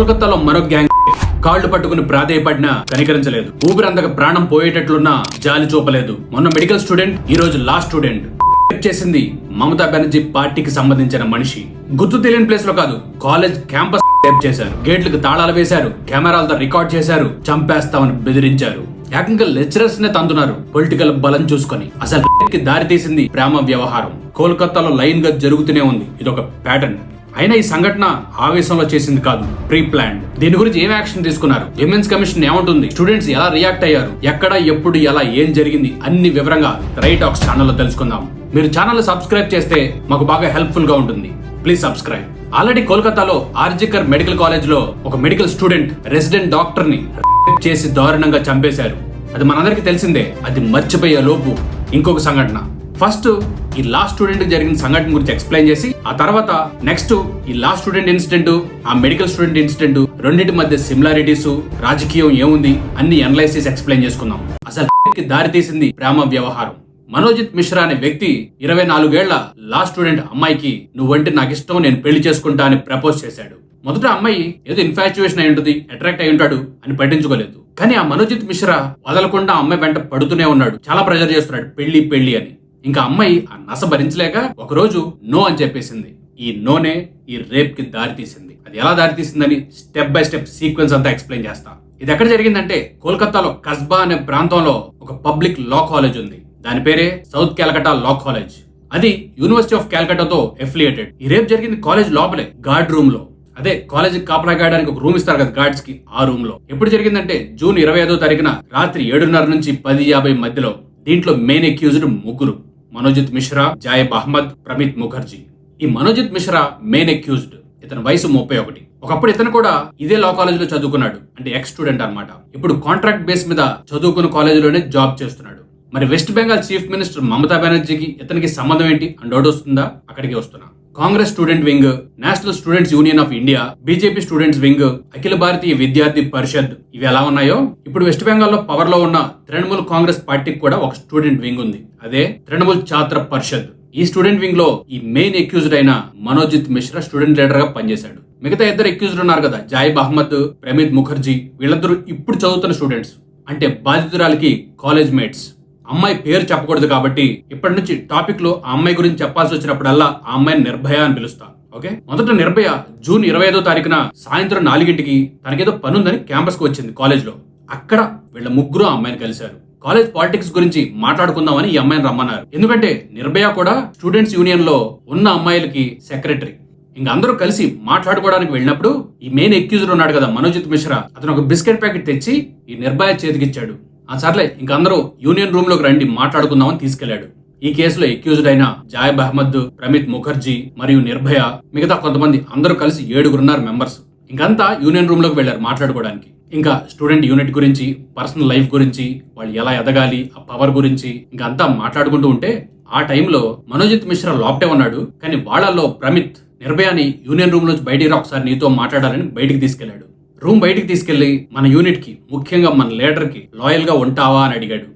కోల్కతాలో మరో గ్యాంగ్ కాళ్ళు పట్టుకుని ప్రాధేయపడినా కనికరించలేదు. ఊపిరందక ప్రాణం పోయేటట్లున్నా జాలి చూపలేదు. మొన్న మెడికల్ స్టూడెంట్ ఈ రోజు లా స్టూడెంట్. చేసింది మమతా బెనర్జీ పార్టీకి సంబంధించిన మనిషి. గుర్తు తెలియని ప్లేస్లో కాదు కాలేజ్ క్యాంపస్ రేప్ చేశారు. గేట్లకు తాళాలు వేశారు కెమెరాలతో రికార్డ్ చేశారు చంపేస్తామని బెదిరించారు. ఏకంగా లెక్చరర్స్ నే తందున్నారు పొలిటికల్ బలం చూసుకొని. అసలు దారి తీసింది ప్రేమ వ్యవహారం. కోల్కతాలో లైన్గా జరుగుతూనే ఉంది. ఇదొక ప్యాటర్న్. అయినా ఈ సంఘటన ఆవేశంలో చేసింది కాదు. ప్రీ ప్లాన్ దీని గురించి ఏం యాక్షన్ తీసుకున్నారు? విమెన్స్ కమిషన్ ఏమంటుంది? స్టూడెంట్స్ ఎలా రియాక్ట్ అయ్యారు? ఎక్కడ ఎప్పుడు ఎలా ఏం జరిగింది? అన్ని వివరంగా రైట్ ఆక్స్ ఛానల్లో తెలుసుకుందాం. మీరు ఛానల్ సబ్స్క్రైబ్ చేస్తే మాకు బాగా హెల్ప్ఫుల్గా ఉంటుంది. Please subscribe. ఆల్రెడీ కోల్కతాలో ఆర్జికర్ మెడికల్ కాలేజ్లో ఒక మెడికల్ స్టూడెంట్ రెసిడెంట్ డాక్టర్ని చేసి దారుణంగా చంపేశారు. అది మనందరికీ తెలిసిందే. అది మర్చిపోయే లోపు ఇంకొక సంఘటన. ఫస్ట్ ఈ లాస్ట్ స్టూడెంట్ జరిగిన సంఘటన గురించి ఎక్స్ప్లెయిన్ చేసి ఆ తర్వాత నెక్స్ట్ ఈ లాస్ట్ స్టూడెంట్ ఇన్సిడెంట్ ఆ మెడికల్ స్టూడెంట్ ఇన్సిడెంట్ రెండింటి మధ్య సిమిలారిటీస్ రాజకీయం ఏముంది అన్ని అనలైసిస్ ఎక్స్ప్లెయిన్ చేసుకుందాం. అసలు దారి తీసింది ప్రేమ వ్యవహారం. మనోజిత్ మిశ్రా అనే వ్యక్తి ఇరవై నాలుగేళ్ళ లా స్టూడెంట్ అమ్మాయికి నువ్వంటే నాకు ఇష్టం నేను పెళ్ళి చేసుకుంటా అని ప్రపోజ్ చేశాడు. మొదట అమ్మాయి ఏదో ఇన్ఫాచ్యుయేషన్ అయి ఉంటుంది అట్రాక్ట్ అయి ఉంటాడు అని పట్టించుకోలేదు. కానీ ఆ మనోజిత్ మిశ్రా వదలకుండా ఆ అమ్మాయి వెంట పడుతూనే ఉన్నాడు. చాలా ప్రెజర్ చేస్తున్నాడు పెళ్ళి పెళ్ళి అని. ఇంకా అమ్మాయి ఆ నస భరించలేక ఒకరోజు నో అని చెప్పేసింది. ఈ నోనే ఈ రేప్కి దారి తీసింది అది ఎలా దారి తీసిందని స్టెప్ బై స్టెప్ సీక్వెన్స్ అంతా ఎక్స్ప్లెయిన్ చేస్తా. ఇది ఎక్కడ జరిగిందంటే కోల్కతాలో కస్బా అనే ప్రాంతంలో ఒక పబ్లిక్ లా కాలేజ్ ఉంది. దాని పేరే సౌత్ క్యాలకటా లా కాలేజ్. అది యూనివర్సిటీ ఆఫ్ క్యాల్కటాతో ఎఫిలియేటెడ్. ఈ రేప్ జరిగింది కాలేజ్ లోపలే గార్డ్ రూమ్లో అదే కాలేజ్ కాపలా గాయడానికి ఒక రూమ్ ఇస్తారు కదా గార్డ్స్కి ఆ రూమ్లో ఎప్పుడు జరిగిందంటే జూన్ ఇరవై ఐదో తారీఖున రాత్రి ఏడున్నర నుంచి పది యాభై మధ్యలో దీంట్లో మెయిన్ అక్యూజ్డ్ ముగ్గురు. మనోజిత్ మిశ్రా జాయబ్ అహ్మద్ ప్రమిత్ ముఖర్జీ. ఈ మనోజిత్ మిశ్రా మెయిన్ అక్యూజ్డ్ ఇతని వయసు ముప్పై ఒకటి. ఒకప్పుడు ఇతను కూడా ఇదే లా కాలేజ్లో చదువుకున్నాడు. అంటే ఎక్స్ స్టూడెంట్ అన్నమాట. ఇప్పుడు కాంట్రాక్ట్ బేస్ మీద చదువుకున్న కాలేజీలోనే జాబ్ చేస్తున్నాడు. మరి west Bengal chief minister Mamata బెనర్జీకి ఇతనికి సంబంధం ఏంటి? అని వస్తుందా? అక్కడికి వస్తున్నా. Congress student wing national students union of India BJP students wing Akhil Bharatiya Vidyarthi Parishad ఇవి ఎలా ఉన్నాయో? ఇప్పుడు వెస్ట్ బెంగాల్లో పవర్లో ఉన్న తృణమూల్ కాంగ్రెస్ పార్టీకి కూడా ఒక స్టూడెంట్ వింగ్ ఉంది. అదే తృణమూల్ ఛాత్ర పరిషత్. ఈ స్టూడెంట్ వింగ్లో ఈ మెయిన్ అక్యూజ్డ్ అయిన మనోజిత్ మిశ్రా స్టూడెంట్ లీడర్గా పనిచేశాడు. మిగతా ఇద్దరు అక్యూజ్డ్ ఉన్నారు కదా జాయిబ్ అహ్మద్ ప్రమీద్ ముఖర్జీ వీళ్ళందరూ ఇప్పుడు చదువుతున్న స్టూడెంట్స్. అంటే బాధితురాలకి కాలేజ్ మేట్స్ అమ్మాయి పేరు చెప్పకూడదు కాబట్టి ఇప్పటి నుంచి టాపిక్లో ఆ అమ్మాయి గురించి చెప్పాల్సి వచ్చినప్పుడల్లా ఆ అమ్మాయిని నిర్భయ అని పిలుస్తా ఓకే? మొదట నిర్భయ జూన్ ఇరవై ఐదో తారీఖున సాయంత్రం నాలుగింటికి తనకేదో పనుందని క్యాంపస్కు వచ్చింది కాలేజ్లో. అక్కడ వీళ్ళ ముగ్గురు ఆ అమ్మాయిని కలిశారు. కాలేజ్ పాలిటిక్స్ గురించి మాట్లాడుకుందామని ఈ అమ్మాయిని రమ్మన్నారు. ఎందుకంటే నిర్భయ కూడా స్టూడెంట్స్ యూనియన్లో ఉన్న అమ్మాయిలకి సెక్రటరీ. ఇంకా అందరూ కలిసి మాట్లాడుకోవడానికి వెళ్ళినప్పుడు ఈ మెయిన్ ఎక్యూజర్ ఉన్నాడు కదా మనోజిత్ మిశ్రా. అతను ఒక బిస్కెట్ ప్యాకెట్ తెచ్చి ఈ నిర్భయ చేతికిచ్చాడు. ఆ సర్లే ఇంక అందరూ యూనియన్ రూమ్లోకి రండి మాట్లాడుకుందామని తీసుకెళ్ళాడు ఈ కేసులో ఎక్యూజ్డ్ అయిన జాయబ్ అహ్మద్ ప్రమిత్ ముఖర్జీ మరియు నిర్భయ మిగతా కొంతమంది అందరూ కలిసి ఏడుగురున్నారు మెంబర్స్ ఇంకంతా యూనియన్ రూమ్లోకి వెళ్ళారు మాట్లాడుకోవడానికి. ఇంకా స్టూడెంట్ యూనిట్ గురించి పర్సనల్ లైఫ్ గురించి వాళ్ళు ఎలా ఎదగాలి ఆ పవర్ గురించి ఇంకా అంతా మాట్లాడుకుంటూ ఉంటే ఆ టైంలో మనోజిత్ మిశ్రా లోపటే ఉన్నాడు కానీ వాళ్ళల్లో ప్రమిత్ నిర్భయాని యూనియన్ రూమ్ నుంచి బయటికి రా ఒకసారి నీతో మాట్లాడాలని బయటికి తీసుకెళ్ళాడు రూమ్ బయటికి తీసుకెళ్ళి మన యూనిట్కి ముఖ్యంగా మన లీడర్కి లాయల్గా ఉంటావా అని అడిగాడు.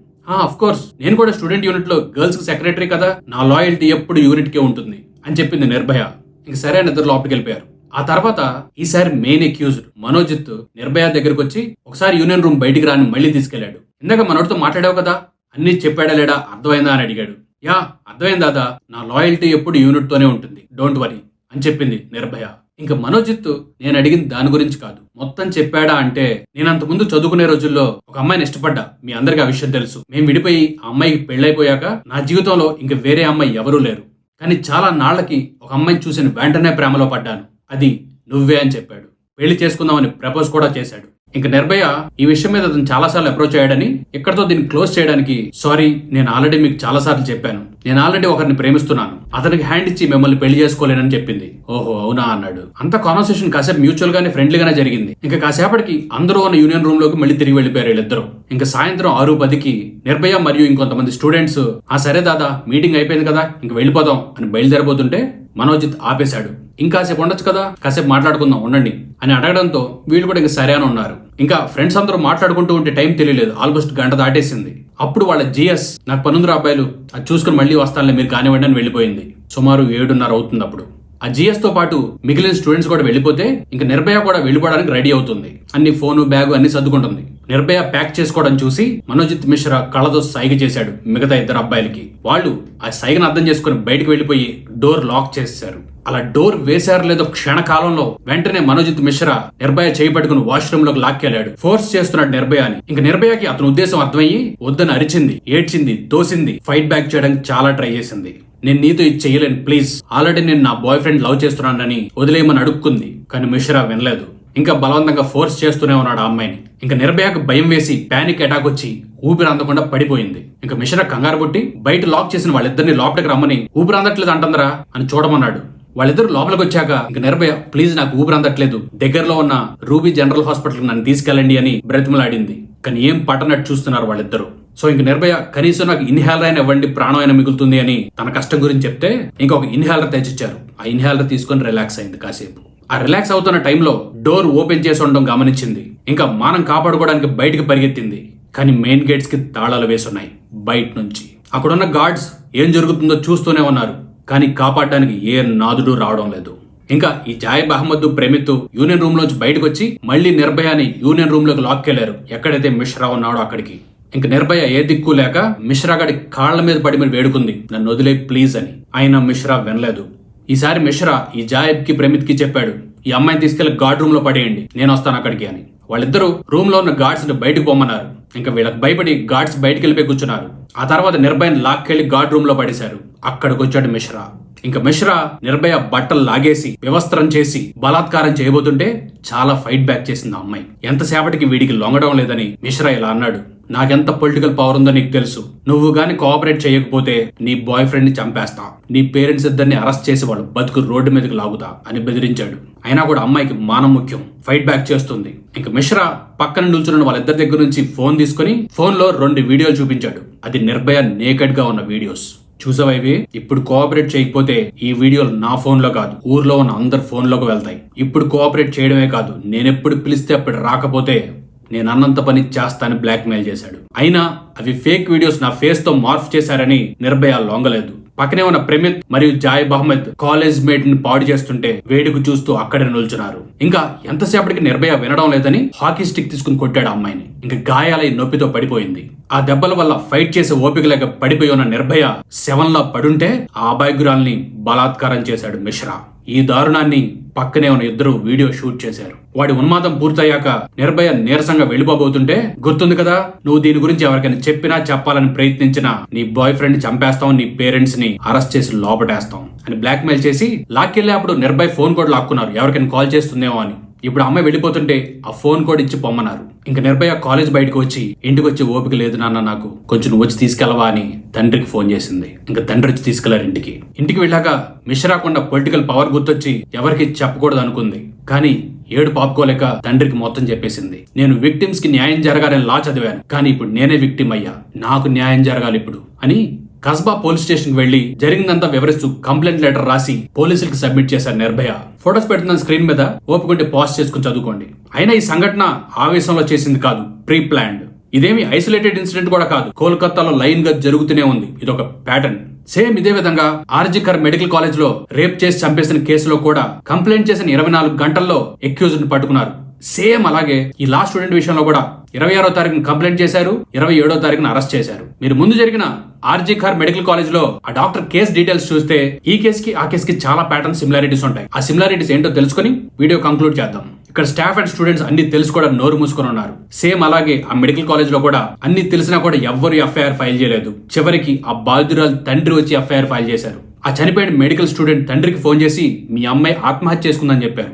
అఫ్ కోర్స్ నేను కూడా స్టూడెంట్ యూనిట్లో గర్ల్స్ సెక్రటరీ కదా నా లాయల్టీ ఎప్పుడు యూనిట్ కే ఉంటుంది అని చెప్పింది నిర్భయ. ఇంక సరే అని ఇద్దరు లోపలికి వెళ్ళిపోయారు. ఆ తర్వాత ఈసారి మెయిన్ అక్యూజ్డ్ మనోజిత్ నిర్భయ దగ్గరకు వచ్చి ఒకసారి యూనియన్ రూమ్ బయటికి రాని మళ్ళీ తీసుకెళ్ళాడు ఇందాక మనోడితో మాట్లాడావు కదా అన్ని చెప్పాడా లేడా అర్థమైందా? అని అడిగాడు. యా అర్థమైంది దాదా నా లాయల్టీ ఎప్పుడు యూనిట్తోనే ఉంటుంది డోంట్ వరీ అని చెప్పింది నిర్భయ. ఇంకా మనోజిత్ నేను అడిగింది దాని గురించి కాదు. మొత్తం చెప్పాడా అంటే నేను అంతకుముందు చదువుకునే రోజుల్లో ఒక అమ్మాయిని ఇష్టపడ్డా. మీ అందరికీ ఆ విషయం తెలుసు. మేము విడిపోయి ఆ అమ్మాయికి పెళ్ళైపోయాక నా జీవితంలో ఇంక వేరే అమ్మాయి ఎవరూ లేరు. కానీ చాలా నాళ్ళకి ఒక అమ్మాయిని చూసిన వెంటనే ప్రేమలో పడ్డాను. అది నువ్వే అని చెప్పాడు. పెళ్ళి చేసుకుందామని ప్రపోజ్ కూడా చేశాడు. ఇంక నిర్భయ ఈ విషయం మీద అతను చాలాసార్లు అప్రోచ్ అయ్యాడని ఇక్కడతో దీన్ని క్లోజ్ చేయడానికి సారీ నేను ఆల్రెడీ మీకు చాలా సార్లు చెప్పాను. నేను ఆల్రెడీ ఒకరిని ప్రేమిస్తున్నాను. అతనికి హ్యాండ్ ఇచ్చి మిమ్మల్ని పెళ్ళి చేసుకోలేనని చెప్పింది. ఓహో అవునా? అన్నాడు. అంత కాన్వర్సేషన్ కాసేపు మ్యూచువల్ గానే ఫ్రెండ్లీగానే జరిగింది. ఇంకా కాసేపటికి అందరూ ఉన్న యూనియన్ రూమ్లోకి మళ్ళీ తిరిగి వెళ్ళిపోయారు వీళ్ళిద్దరు. ఇంకా సాయంత్రం ఆరు పదికి నిర్భయ మరియు ఇంకొంతమంది స్టూడెంట్స్ ఆ సరే దాదా మీటింగ్ అయిపోయింది కదా ఇంక వెళ్ళిపోదాం అని బయలుదేరబోతుంటే మనోజిత్ ఆపేశాడు. ఇంకాసేపు ఉండొచ్చు కదా కాసేపు మాట్లాడుకుందాం ఉండండి అని అడగడంతో వీళ్ళు కూడా ఇంక సరే అని ఉన్నారు. ఇంకా ఫ్రెండ్స్ అందరూ మాట్లాడుకుంటూ ఉంటే టైం తెలియలేదు. ఆల్మోస్ట్ గంట దాటేసింది. అప్పుడు వాళ్ళ జిఎస్ నాకు పనుంది అబ్బాయిలు అది చూసుకుని మళ్ళీ వస్తానులే మీరు కానివ్వండి అని వెళ్ళిపోయింది. సుమారు ఏడున్నర అవుతుంది అప్పుడు. ఆ జిఎస్తో పాటు మిగిలిన స్టూడెంట్స్ కూడా వెళ్ళిపోతే ఇంకా నిర్భయ కూడా వెళ్ళిపోవడానికి రెడీ అవుతుంది. అన్ని ఫోను బ్యాగు అన్ని సర్దుకుంటుంది. నిర్భయ ప్యాక్ చేసుకోవడం చూసి మనోజిత్ మిశ్రా కళ్ళతో సైగ చేశాడు మిగతా ఇద్దరు అబ్బాయిలకి. వాళ్ళు ఆ సైగను అర్థం చేసుకుని బయటకు వెళ్ళిపోయి డోర్ లాక్ చేశారు అలా డోర్ వేశారు లేదో క్షణకాలంలో వెంటనే మనోజిత్ మిశ్రా నిర్భయ చేయి పట్టుకుని వాష్రూమ్లోకి లాక్కెళ్ళాడు. ఫోర్స్ చేస్తున్నాడు నిర్భయాని. ఇంక నిర్భయకి అతని ఉద్దేశం అర్థమయ్యి వద్దని అరిచింది ఏడ్చింది తోసింది ఫైట్ బ్యాక్ చేయడానికి చాలా ట్రై చేసింది. నేను నీతో ఇది చేయలేను ప్లీజ్. ఆల్రెడీ నేను నా బాయ్ ఫ్రెండ్ లవ్ చేస్తున్నానని వదిలేయమని అడుక్కుంది కానీ మిశ్రా వినలేదు. ఇంకా బలవంతంగా ఫోర్స్ చేస్తూనే ఉన్నాడు ఆ అమ్మాయిని. ఇంకా నిర్భయకు భయం వేసి పానిక్ అటాక్ వచ్చి ఊపిరి అందకుండా పడిపోయింది. ఇంకా మిశ్రా కంగారు పుట్టి బయట లాక్ చేసిన వాళ్ళిద్దరిని లోపలికి రమ్మని ఊపిరి అందట్లేదు అంటుందరా అని చూడమన్నాడు. వాళ్ళిద్దరు లోపలికి వచ్చాక ఇంక నిర్భయ ప్లీజ్ నాకు ఊపిరి అందట్లేదు. దగ్గరలో ఉన్న రూబీ జనరల్ హాస్పిటల్ నన్ను తీసుకెళ్ళండి అని బ్రతిమలాడింది. కానీ ఏం పట్టనట్టు చూస్తున్నారు వాళ్ళిద్దరు. సో ఇంక నిర్భయ కనీసం నాకు ఇన్హేలర్ అయినా ఇవ్వండి ప్రాణం అయినా మిగులుతుంది అని తన కష్టం గురించి చెప్తే ఇంకొక ఇన్హేలర్ తెచ్చిచ్చారు. ఆ ఇన్హేలర్ తీసుకొని రిలాక్స్ అయింది కాసేపు. ఆ రిలాక్స్ అవుతున్న టైంలో డోర్ ఓపెన్ చేసి ఉండడం గమనించింది. ఇంకా మానం కాపాడుకోవడానికి బయటికి పరిగెత్తింది. కానీ మెయిన్ గేట్స్కి తాళాలు వేసున్నాయి బయట నుంచి. అక్కడున్న గార్డ్స్ ఏం జరుగుతుందో చూస్తూనే ఉన్నారు. కానీ కాపాడడానికి ఏ నాదుడు రావడం లేదు. ఇంకా ఈ జాయబ్ అహ్మద్ ప్రేమిత్ యూనియన్ రూమ్ లోంచి బయటకు వచ్చి మళ్ళీ నిర్భయాని యూనియన్ రూమ్లోకి లాక్కెళ్ళారు. ఎక్కడైతే మిశ్రా ఉన్నాడో అక్కడికి. ఇంక నిర్భయ ఏ దిక్కు లేక మిశ్రా గడి కాళ్ళ మీద పడి మీద వేడుకుంది. నన్ను వదిలే ప్లీజ్ అని. ఆయన మిశ్రా వినలేదు. ఈసారి మిశ్రా ఈ జాయబ్కి ప్రేమిత్కి చెప్పాడు ఈ అమ్మాయిని తీసుకెళ్ళి గార్డ్ రూమ్లో పడేయండి. నేను వస్తాను అక్కడికి అని. వాళ్ళిద్దరూ రూమ్లో ఉన్న గార్డ్స్ని బయటకు పోమన్నారు. ఇంకా వీళ్ళకి భయపడి గార్డ్స్ బయటికి వెళ్ళిపోయి కూర్చున్నారు. ఆ తర్వాత నిర్భయని లాక్కెళ్ళి గార్డ్ రూమ్లో పడేశారు. అక్కడికి వచ్చాడు మిశ్రా. ఇంకా మిశ్రా నిర్భయ బట్టలు లాగేసి వ్యవస్థరం చేసి బలాత్కారం చేయబోతుంటే చాలా ఫైట్ బ్యాక్ చేసింది ఆ అమ్మాయి. ఎంతసేపటికి వీడికి లొంగడం లేదని మిశ్రా ఇలా అన్నాడు. నాకెంత పొలిటికల్ పవర్ ఉందో నీకు తెలుసు. నువ్వు గాని కోఆపరేట్ చేయకపోతే నీ బాయ్ ఫ్రెండ్ని చంపేస్తా. నీ పేరెంట్స్ ఇద్దరిని అరెస్ట్ చేసి వాళ్ళు బతుకు రోడ్డు మీదకి లాగుతా అని బెదిరించాడు. అయినా కూడా అమ్మాయికి మానం ముఖ్యం. ఫైట్ బ్యాక్ చేస్తుంది. ఇంకా మిశ్రా పక్కన నిల్చున్న వాళ్ళిద్దరి దగ్గర నుంచి ఫోన్ తీసుకుని ఫోన్లో రెండు వీడియోలు చూపించాడు. అది నిర్భయ నేకెడ్గా ఉన్న వీడియోస్ చూసావా ఇవి? ఇప్పుడు కోఆపరేట్ చేయకపోతే ఈ వీడియోలు నా ఫోన్లో కాదు ఊర్లో ఉన్న అందరి ఫోన్లోకి వెళ్తాయి. ఇప్పుడు కోఆపరేట్ చేయడమే కాదు నేనెప్పుడు పిలిస్తే అప్పుడు రాకపోతే నేను అన్నంత పని చేస్తానని బ్లాక్మెయిల్ చేశాడు. అయినా అవి ఫేక్ వీడియోస్ నా ఫేస్తో మార్ఫ్ చేశారని నిర్భయ లొంగలేదు. పక్కనే ఉన్న ప్రమిత్ మరియు జాయ్ బహ్మద్ కాలేజ్ మేట్ని పాడు చేస్తుంటే వేడుకు చూస్తూ అక్కడే నిల్చున్నారు. ఇంకా ఎంతసేపటికి నిర్భయ వినడం లేదని హాకీ స్టిక్ తీసుకుని కొట్టాడు అమ్మాయిని. ఇంకా గాయాలై నొప్పితో పడిపోయింది. ఆ దెబ్బల వల్ల ఫైట్ చేసే ఓపిక లేక పడిపోయి ఉన్న నిర్భయ శవంలా పడుంటే ఆ అబాయగురాల్ని బలాత్కారం చేశాడు మిశ్రా. ఈ దారుణాన్ని పక్కనే ఉన్న ఇద్దరు వీడియో షూట్ చేశారు. వాడి ఉన్మాదం పూర్తయ్యాక నిర్భయ నీరసంగా వెళ్ళిపోబోతుంటే గుర్తుంది కదా నువ్వు దీని గురించి ఎవరికైనా చెప్పినా చెప్పాలని ప్రయత్నించినా నీ బాయ్ ఫ్రెండ్ చంపేస్తాం నీ పేరెంట్స్ని అరెస్ట్ చేసి లోపటేస్తాం అని బ్లాక్ మెయిల్ చేసి లాక్కెళ్ళేప్పుడు నిర్భయ ఫోన్ కూడా లాక్కున్నారు. ఎవరికైనా కాల్ చేస్తుందేమో అని. ఇప్పుడు అమ్మాయి వెళ్ళిపోతుంటే ఆ ఫోన్ కోడ్ ఇచ్చి పొమ్మన్నారు. ఇంకా నిర్భయ కాలేజ్ బయటకు వచ్చి ఇంటికి వచ్చి ఓపిక లేదు నాన్న నాకు. కొంచెం నువ్వు వచ్చి తీసుకెళ్ళవా అని తండ్రికి ఫోన్ చేసింది. ఇంకా తండ్రి వచ్చి తీసుకెళ్ళారు ఇంటికి. ఇంటికి వెళ్ళాక మిశ్రాకుండా పొలిటికల్ పవర్ గుర్తొచ్చి ఎవరికి చెప్పకూడదు అనుకుంది కానీ ఏడు పాపుకోలేక తండ్రికి మొత్తం చెప్పేసింది. నేను విక్టిమ్స్కి న్యాయం జరగాలని లా చదివాను. కానీ ఇప్పుడు నేనే విక్టిమ్ అయ్యా. నాకు న్యాయం జరగాలి ఇప్పుడు అని కస్బా పోలీస్ స్టేషన్ వెళ్ళి జరిగిందంతా వివరిస్తూ కంప్లైంట్ లెటర్ రాసి పోలీసులకు సబ్మిట్ చేశారు నిర్భయ. ఫొటోస్ పెడుతున్న స్క్రీన్ మీద ఓపుకుంటే పాస్ చేసుకుని చదువుకోండి. అయినా ఈ సంఘటన ఆవేశంలో చేసింది కాదు ప్రీ ప్లాన్డ్ ఇదేమి ఐసోలేటెడ్ ఇన్సిడెంట్ కూడా కాదు. కోల్కతాలో లైన్గా జరుగుతూనే ఉంది. ఇది ఒక ప్యాటర్న్ సేమ్ ఇదే విధంగా ఆర్జికర్ మెడికల్ కాలేజ్లో రేప్ చేసి చంపేసిన కేసులో కూడా కంప్లైంట్ చేసిన ఇరవై నాలుగు గంటల్లో ఎక్యూజ్ పట్టుకున్నారు. సేమ్ అలాగే ఈ లాస్ట్ స్టూడెంట్ విషయంలో కూడా ఇరవై ఆరో తారీఖున కంప్లైంట్ చేశారు ఇరవై ఏడో తారీఖున అరెస్ట్ చేశారు. మీరు ముందు జరిగిన ఆర్జీ ఖార్ మెడికల్ కాలేజ్లో ఆ డాక్టర్ కేస్ డీటెయిల్స్ చూస్తే ఈ కేస్కి ఆ కేసు కి చాలా ప్యాటర్న్ సిమిలారిటీస్ ఉంటాయి. ఆ సిమిలారిటీస్ ఏంటో తెలుసుకొని వీడియో కంక్లూడ్ చేద్దాం. ఇక్కడ స్టాఫ్ అండ్ స్టూడెంట్స్ అన్ని తెలుసుకోవడం నోరు మూసుకొని ఉన్నారు. సేమ్ అలాగే ఆ మెడికల్ కాలేజ్లో కూడా అన్ని తెలిసినా కూడా ఎవ్వరు ఎఫ్ఐఆర్ ఫైల్ చేయలేదు. చివరికి ఆ బాధితురాలు తండ్రి వచ్చి ఎఫ్ఐఆర్ ఫైల్ చేశారు. ఆ చనిపోయిన మెడికల్ స్టూడెంట్ తండ్రికి ఫోన్ చేసి మీ అమ్మాయి ఆత్మహత్య చేసుకుందని చెప్పారు.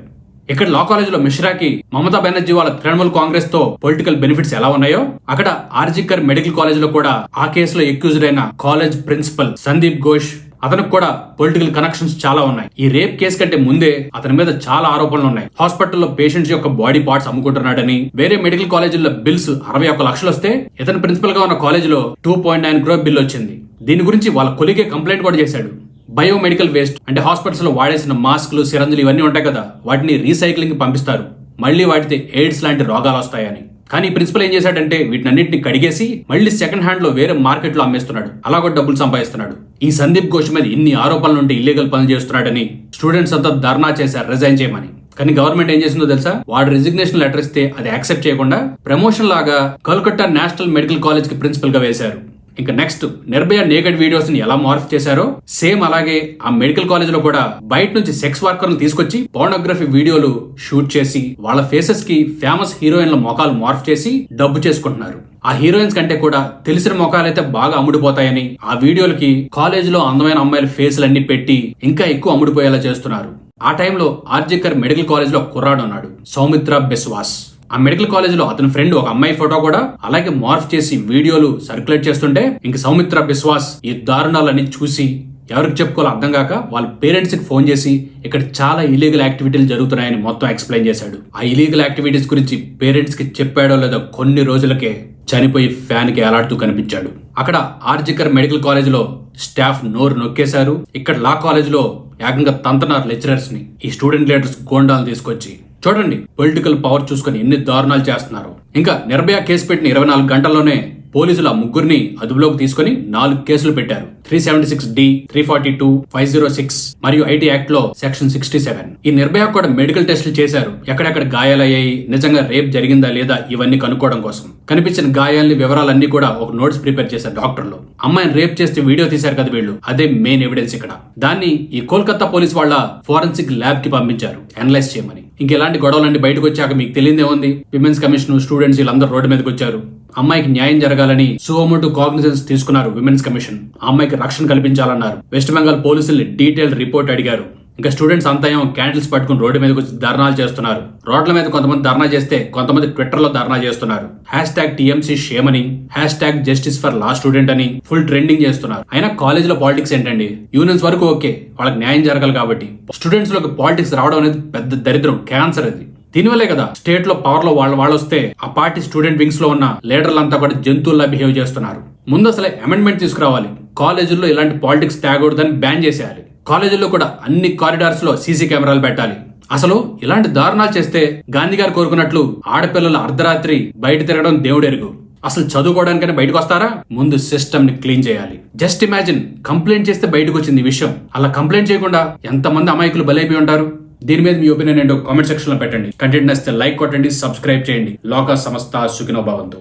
ఇక్కడ లా కాలేజీలో మిశ్రాకి మమతా బెనర్జీ వాళ్ళ తృణమూల్ కాంగ్రెస్తో పొలిటికల్ బెనిఫిట్స్ ఎలా ఉన్నాయో అక్కడ ఆర్జికర్ మెడికల్ కాలేజ్లో కూడా ఆ కేసులో ఎక్యూజ్డ్ అయిన కాలేజ్ ప్రిన్సిపల్ సందీప్ ఘోష్ అతనికి కూడా పొలిటికల్ కనెక్షన్స్ చాలా ఉన్నాయి. ఈ రేప్ కేసు కంటే ముందే అతని మీద చాలా ఆరోపణలు ఉన్నాయి. హాస్పిటల్లో పేషెంట్స్ యొక్క బాడీ పార్ట్స్ అమ్ముకుంటున్నాడని వేరే మెడికల్ కాలేజీల్లో బిల్స్ అరవై ఒక్క లక్షలు వస్తే ఇతను ప్రిన్సిపల్గా ఉన్న కాలేజీలో two point nine crore bill వచ్చింది. దీని గురించి వాళ్ళ కొలిగే కంప్లైంట్ కూడా చేశాడు. బయోమెడికల్ వేస్ట్ అంటే హాస్పిటల్స్లో వాడేసిన మాస్క్లు సిరంజులు ఇవన్నీ ఉంటాయి కదా. వాటిని రీసైక్లింగ్ పంపిస్తారు. మళ్ళీ వాటితే ఎయిడ్స్ లాంటి రోగాలు వస్తాయని. కానీ ప్రిన్సిపల్ ఏం చేశాడంటే వీటినన్నింటిని కడిగేసి మళ్ళీ సెకండ్ హ్యాండ్లో వేరే మార్కెట్లో అమ్మేస్తున్నాడు. అలా కూడా డబ్బులు సంపాదిస్తున్నాడు. ఈ సందీప్ ఘోష్ మీద ఇన్ని ఆరోపణలు ఉంటే ఇల్లీగల్ పనులు చేస్తున్నాడని స్టూడెంట్స్ అంతా ధర్నా చేశారు రిజైన్ చేయమని. కానీ గవర్నమెంట్ ఏం చేసిందో తెలుసా? వాడు రిజిగ్నేషన్ లెటర్ ఇస్తే అది యాక్సెప్ట్ చేయకుండా ప్రమోషన్ లాగా కల్కట్టా నేషనల్ మెడికల్ కాలేజ్కి ప్రిన్సిపల్గా వేశారు. ఇంకా నెక్స్ట్ నిర్భయ నేగడ్ వీడియోస్ని ఎలా మార్ఫ్ చేశారో సేమ్ అలాగే ఆ మెడికల్ కాలేజ్లో కూడా బయట నుంచి సెక్స్ వర్కర్లు తీసుకొచ్చి పోర్నోగ్రఫీ వీడియోలు షూట్ చేసి వాళ్ళ ఫేసెస్కి ఫేమస్ హీరోయిన్ల మొఖాలు మార్ఫ్ చేసి డబ్బు చేసుకుంటున్నారు. ఆ హీరోయిన్స్ కంటే కూడా తెలిసిన మొఖాలైతే బాగా అమ్ముడుపోతాయని ఆ వీడియోలకి కాలేజ్లో అందమైన అమ్మాయిల ఫేసులన్నీ పెట్టి ఇంకా ఎక్కువ అమ్ముడుపోయేలా చేస్తున్నారు. ఆ టైంలో ఆర్జికర్ మెడికల్ కాలేజ్లో కుర్రాడు ఉన్నాడు సౌమిత్ర బిస్వాస్. ఆ మెడికల్ కాలేజ్లో అతని ఫ్రెండ్ ఒక అమ్మాయి ఫోటో కూడా అలాగే మార్ఫ్ చేసి వీడియోలు సర్క్యులేట్ చేస్తుంటే ఇంక సౌమిత్ర బిస్వాస్ ఈ దారుణాలన్నీ చూసి ఎవరికి చెప్పుకోవాలో అర్థం కాక వాళ్ళ పేరెంట్స్కి ఫోన్ చేసి ఇక్కడ చాలా ఇలీగల్ యాక్టివిటీలు జరుగుతున్నాయని మొత్తం ఎక్స్ప్లెయిన్ చేశాడు. ఆ ఇలీగల్ యాక్టివిటీస్ గురించి పేరెంట్స్కి చెప్పాడో లేదో కొన్ని రోజులకే చనిపోయి ఫ్యాన్కి ఎలాడుతూ కనిపించాడు. అక్కడ ఆర్జికర్ మెడికల్ కాలేజ్లో స్టాఫ్ నోరు నొక్కేశారు. ఇక్కడ లా కాలేజ్లో ఏకంగా తంతనార్ లెక్చరర్స్ని ఈ స్టూడెంట్ లీడర్స్ గోండాలు తీసుకొచ్చి చూడండి పొలిటికల్ పవర్ చూసుకొని ఎన్ని దారుణాలు చేస్తున్నారు. ఇంకా నిర్భయ కేసు పెట్టిన ఇరవై నాలుగు గంటల్లోనే పోలీసులు ఆ ముగ్గురిని అదుపులోకి తీసుకొని నాలుగు కేసులు పెట్టారు. Three seventy six D three forty two five zero six మరియు ఐటీ యాక్ట్లో సెక్షన్ సిక్స్టీ సెవెన్ ఈ నిర్భయ కూడా మెడికల్ టెస్టులు చేశారు. ఎక్కడెక్కడ గాయాలయ్యాయి నిజంగా రేప్ జరిగిందా లేదా ఇవన్నీ కనుక్కోవడం కోసం. కనిపించిన గాయాలని వివరాలన్నీ కూడా ఒక నోట్స్ ప్రిపేర్ చేశారు డాక్టర్లు. అమ్మాయిని రేప్ చేస్తే వీడియో తీశారు కదా వీళ్ళు. అదే మెయిన్ ఎవిడెన్స్ ఇక్కడ. దాన్ని ఈ కోల్కతా పోలీస్ వాళ్ళ ఫోరెన్సిక్ ల్యాబ్కి పంపించారు. అనలైజ్ చేయమని. ఇంకెలాంటి గొడవలన్నీ బయటకు వచ్చాక మీకు తెలియదే ఉంది. విమెన్స్ కమిషన్ స్టూడెంట్స్ వీళ్ళందరూ రోడ్డు మీదకి వచ్చారు. అమ్మాయికి న్యాయం జరగాలని సువమోటు కాగ్నిజెన్స్ తీసుకున్నారు విమెన్స్ కమిషన్ ఆ అమ్మాయికి రక్షణ కల్పించాలన్నారు. వెస్ట్ బెంగాల్ పోలీసుల్ని డీటెయిల్ రిపోర్ట్ అడిగారు. ఇంకా స్టూడెంట్స్ అంతా ఏమో క్యాండిల్స్ పట్టుకుని రోడ్డు మీదకి వచ్చి ధర్నాలు చేస్తున్నారు. రోడ్ల మీద కొంతమంది ధర్నా చేస్తే కొంతమంది ట్విట్టర్లో ధర్నా చేస్తున్నారు. హ్యాష్ ట్యాగ్ టీఎంసీ షేమ్ అని hash tag justice for law student అని ఫుల్ ట్రెండింగ్ చేస్తున్నారు. అయినా కాలేజ్లో పాలిటిక్స్ ఏంటండి? యూనియన్స్ వరకు ఓకే వాళ్ళకి న్యాయం జరగాలి కాబట్టి. స్టూడెంట్స్లోకి పాలిటిక్స్ రావడం అనేది పెద్ద దరిద్రం క్యాన్సర్ అది. దీనివల్లే కదా స్టేట్లో పవర్లో వాళ్ళ వాళ్ళు వస్తే ఆ పార్టీ స్టూడెంట్ వింగ్స్లో ఉన్న లీడర్లంతా కూడా జంతువుల్లా బిహేవ్ చేస్తున్నారు. ముందు అసలే అమెండ్మెంట్ తీసుకురావాలి. కాలేజీల్లో ఇలాంటి పాలిటిక్స్ తేగూడదని బ్యాన్ చేసేయాలి. కాలేజీల్లో కూడా అన్ని కారిడార్స్లో సీసీ కెమెరాలు పెట్టాలి. అసలు ఇలాంటి దారుణాలు చేస్తే గాంధీ గారు కోరుకున్నట్లు ఆడపిల్లలు అర్ధరాత్రి బయట తిరగడం దేవుడెరుగు. అసలు చదువుకోవడానికైనా బయటకు వస్తారా? ముందు సిస్టమ్ని క్లీన్ చేయాలి. జస్ట్ ఇమాజిన్ కంప్లైంట్ చేస్తే బయటకు వచ్చింది ఈ విషయం. అలా కంప్లైంట్ చేయకుండా ఎంతమంది అమాయకులు బలైపోయి ఉంటారు? దీని మీద మీ ఒపీనియన్ ఏంటో కామెంట్ సెక్షన్లో పెట్టండి. కంటెంట్ నచ్చితే లైక్ కొట్టండి సబ్స్క్రైబ్ చేయండి. లోక సంస్థ సుఖినో భవంతు.